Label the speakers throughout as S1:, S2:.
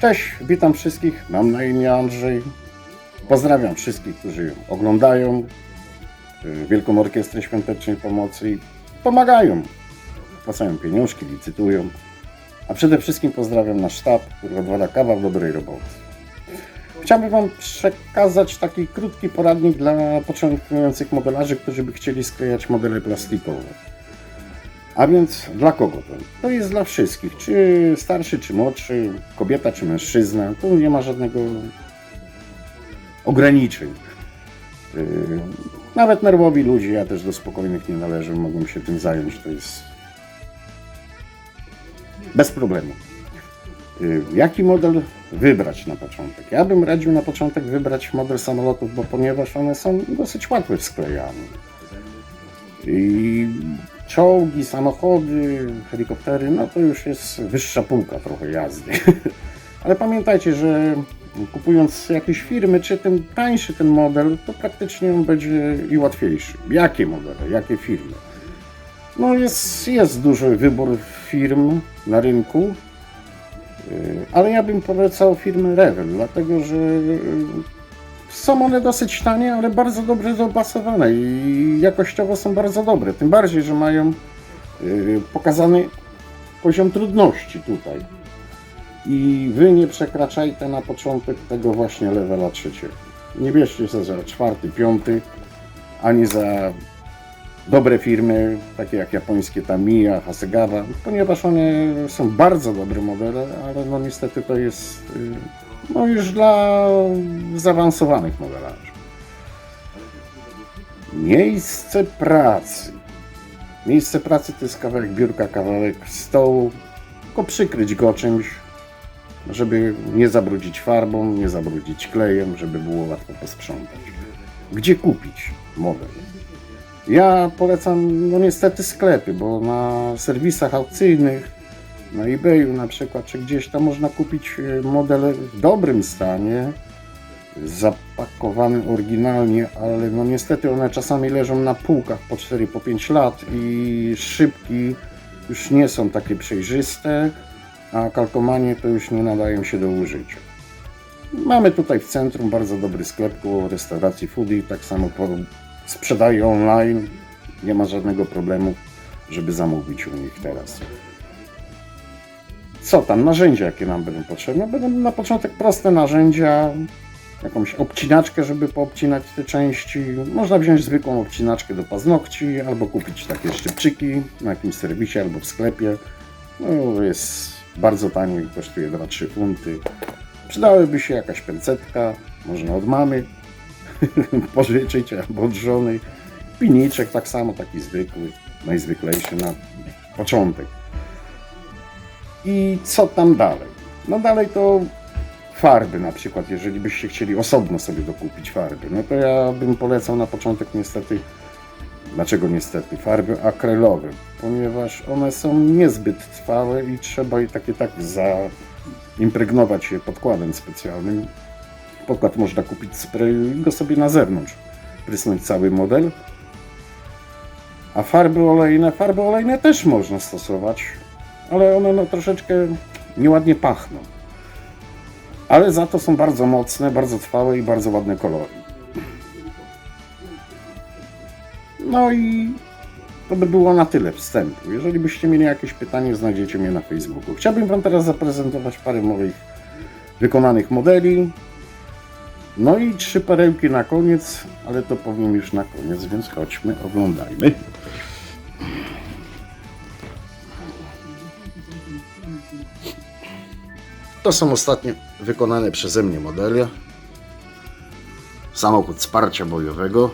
S1: Cześć, witam wszystkich. Mam na imię Andrzej. Pozdrawiam wszystkich, którzy oglądają y, Wielką Orkiestrę Świątecznej Pomocy i pomagają. Płacają pieniążki, licytują. A przede wszystkim pozdrawiam nasz sztab, który odwala kawał dobrej roboty. Chciałbym Wam przekazać taki krótki poradnik dla początkujących modelarzy, którzy by chcieli sklejać modele plastikowe. A więc dla kogo to? To jest dla wszystkich, czy starszy, czy młodszy, kobieta, czy mężczyzna. Tu nie ma żadnego ograniczeń. Yy, Nawet nerwowi ludzie, ja też do spokojnych nie należę, mogą się tym zająć. To jest bez problemu. Yy, Jaki model wybrać na początek? Ja bym radził na początek wybrać model samolotów, bo ponieważ one są dosyć łatwe w sklejaniu. I czołgi, samochody, helikoptery, no to już jest wyższa półka trochę jazdy. Ale pamiętajcie, że kupując jakieś firmy, czy tym tańszy ten model, to praktycznie on będzie i łatwiejszy. Jakie modele, jakie firmy? No jest, jest duży wybór firm na rynku, yy, ale ja bym polecał firmę Revel, dlatego że yy, są one dosyć tanie, ale bardzo dobrze dopasowane i jakościowo są bardzo dobre. Tym bardziej, że mają yy, pokazany poziom trudności tutaj. I wy nie przekraczajcie na początek tego właśnie levela trzeciego. Nie bierzcie się za czwarty, piąty, ani za dobre firmy, takie jak japońskie Tamiya, Hasegawa, ponieważ one są bardzo dobre modele, ale no niestety to jest yy, no już dla zaawansowanych modelarzy. Miejsce pracy. Miejsce pracy to jest kawałek biurka, kawałek stołu, tylko przykryć go czymś, żeby nie zabrudzić farbą, nie zabrudzić klejem, żeby było łatwo posprzątać. Gdzie kupić model? Ja polecam, no niestety sklepy, bo na serwisach aukcyjnych, na eBayu na przykład, czy gdzieś tam można kupić e, model w dobrym stanie, zapakowany oryginalnie, ale no niestety one czasami leżą na półkach po 4 po 5 lat i szybki już nie są takie przejrzyste, a kalkomanie to już nie nadają się do użycia. Mamy tutaj w centrum bardzo dobry sklep koło restauracji Foodie, tak samo sprzedaje online, nie ma żadnego problemu, żeby zamówić u nich teraz. Co tam, narzędzia jakie nam będą potrzebne? Będą na początek proste narzędzia, jakąś obcinaczkę, żeby poobcinać te części. Można wziąć zwykłą obcinaczkę do paznokci, albo kupić takie szczypczyki na jakimś serwisie albo w sklepie. No, jest bardzo tanie, kosztuje 2-3 funty. Przydałyby się jakaś pencetka, można od mamy pożyczyć albo od żony. Piniczek tak samo, taki zwykły, najzwyklejszy na początek. I co tam dalej? No dalej to farby na przykład, jeżeli byście chcieli osobno sobie dokupić farby, no to ja bym polecał na początek niestety, dlaczego niestety, farby akrylowe, ponieważ one są niezbyt trwałe i trzeba je takie tak zaimpregnować je podkładem specjalnym. Podkład można kupić spray i go sobie na zewnątrz prysnąć cały model. A farby olejne, farby olejne też można stosować, ale one no, troszeczkę nieładnie pachną. Ale za to są bardzo mocne, bardzo trwałe i bardzo ładne kolory. No i to by było na tyle wstępu. Jeżeli byście mieli jakieś pytanie, znajdziecie mnie na Facebooku. Chciałbym Wam teraz zaprezentować parę moich wykonanych modeli. No i trzy perełki na koniec, ale to powiem już na koniec, więc chodźmy, oglądajmy. To są ostatnie wykonane przeze mnie modele. Samochód wsparcia bojowego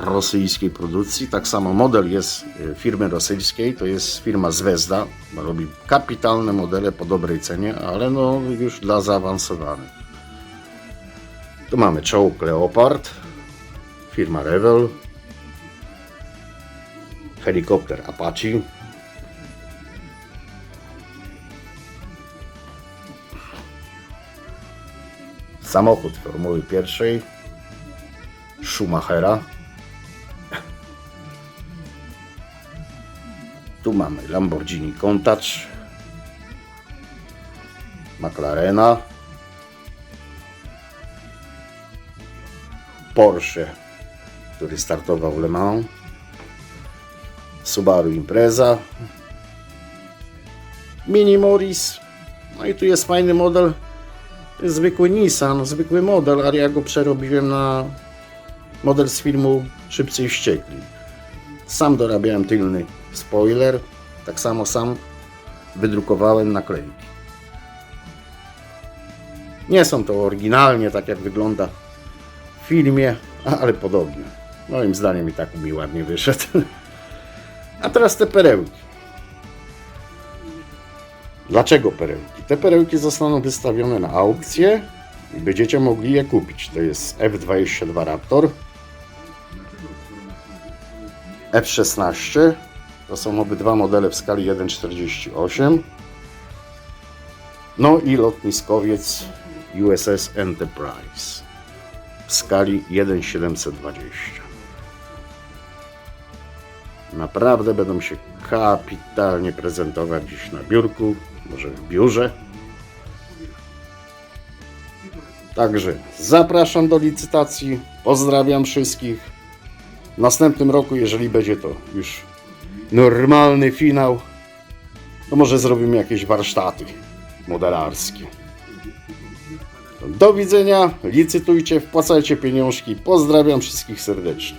S1: rosyjskiej produkcji. Tak samo model jest e, firmy rosyjskiej, to jest firma Zvezda. Robi kapitalne modele po dobrej cenie, ale no już dla zaawansowanych. Tu mamy czołg Leopard, firma Revell, helikopter Apache, samochód Formuły pierwszej Schumachera. Tu mamy Lamborghini Countach, McLarena, Porsche, który startował w Le Mans, Subaru Impreza, Mini Morris, no i tu jest fajny model, zwykły Nissan, zwykły model, ale ja go przerobiłem na model z filmu Szybcy i Wściekli. Sam dorabiałem tylny spoiler, tak samo sam wydrukowałem naklejki. Nie są to oryginalnie tak jak wygląda w filmie, ale podobnie. Moim zdaniem i tak mi ładnie wyszedł. A teraz te perełki. Dlaczego perełki? Te perełki zostaną wystawione na aukcję i będziecie mogli je kupić. To jest F22 Raptor, F16, to są obydwa modele w skali 1.48, no i lotniskowiec USS Enterprise w skali 1.720. Naprawdę będą się kapitalnie prezentować dziś na biurku, może w biurze. Także zapraszam do licytacji. Pozdrawiam wszystkich. W następnym roku, jeżeli będzie to już normalny finał, to może zrobimy jakieś warsztaty modelarskie. Do widzenia, licytujcie, wpłacajcie pieniążki. Pozdrawiam wszystkich serdecznie.